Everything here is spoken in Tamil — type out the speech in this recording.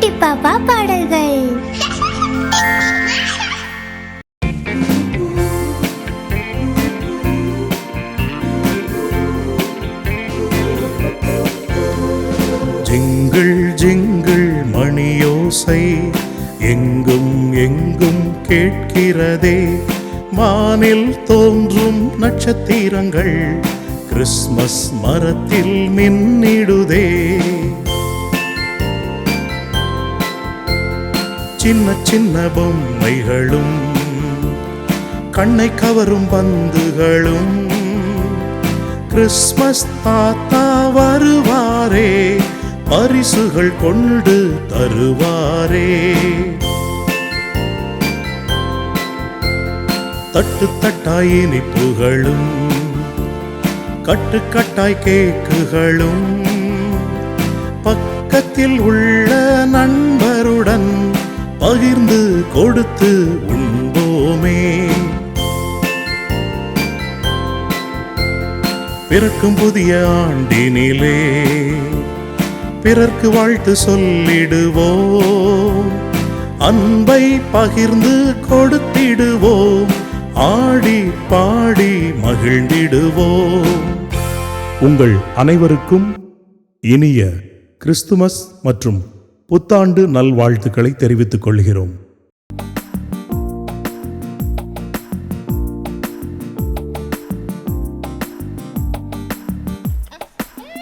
குட்டி பாப்பா பாடல்கள். ஜிங்கிள் ஜிங்கிள் மணியோசை எங்கும் எங்கும் கேட்கிறதே. வானில் தோன்றும் நட்சத்திரங்கள் கிறிஸ்மஸ் மரத்தில் மின்னிடுதே. சின்ன சின்ன பொம்மைகளும் கண்ணை கவரும் பந்துகளும். கிறிஸ்மஸ் தாத்தா வருவாரே பரிசுகள் கொண்டு தருவாரே. தட்டு தட்டாய் இனிப்புகளும் கட்டுக்கட்டாய் கேக்குகளும். பக்கத்தில் உள்ள நண்பருடன் பகிர்ந்து கொடுத்து உண்போமே. பிறக்கும் புதிய ஆண்டினிலே பிறர்க்கு வாழ்த்து சொல்லிடுவோம். அன்பை பகிர்ந்து கொடுத்திடுவோம். ஆடி பாடி மகிழ்ந்திடுவோம். உங்கள் அனைவருக்கும் இனிய கிறிஸ்துமஸ் மற்றும் புத்தாண்டு நல்வாழ்த்துக்களை தெரிவித்துக் கொள்கிறோம்.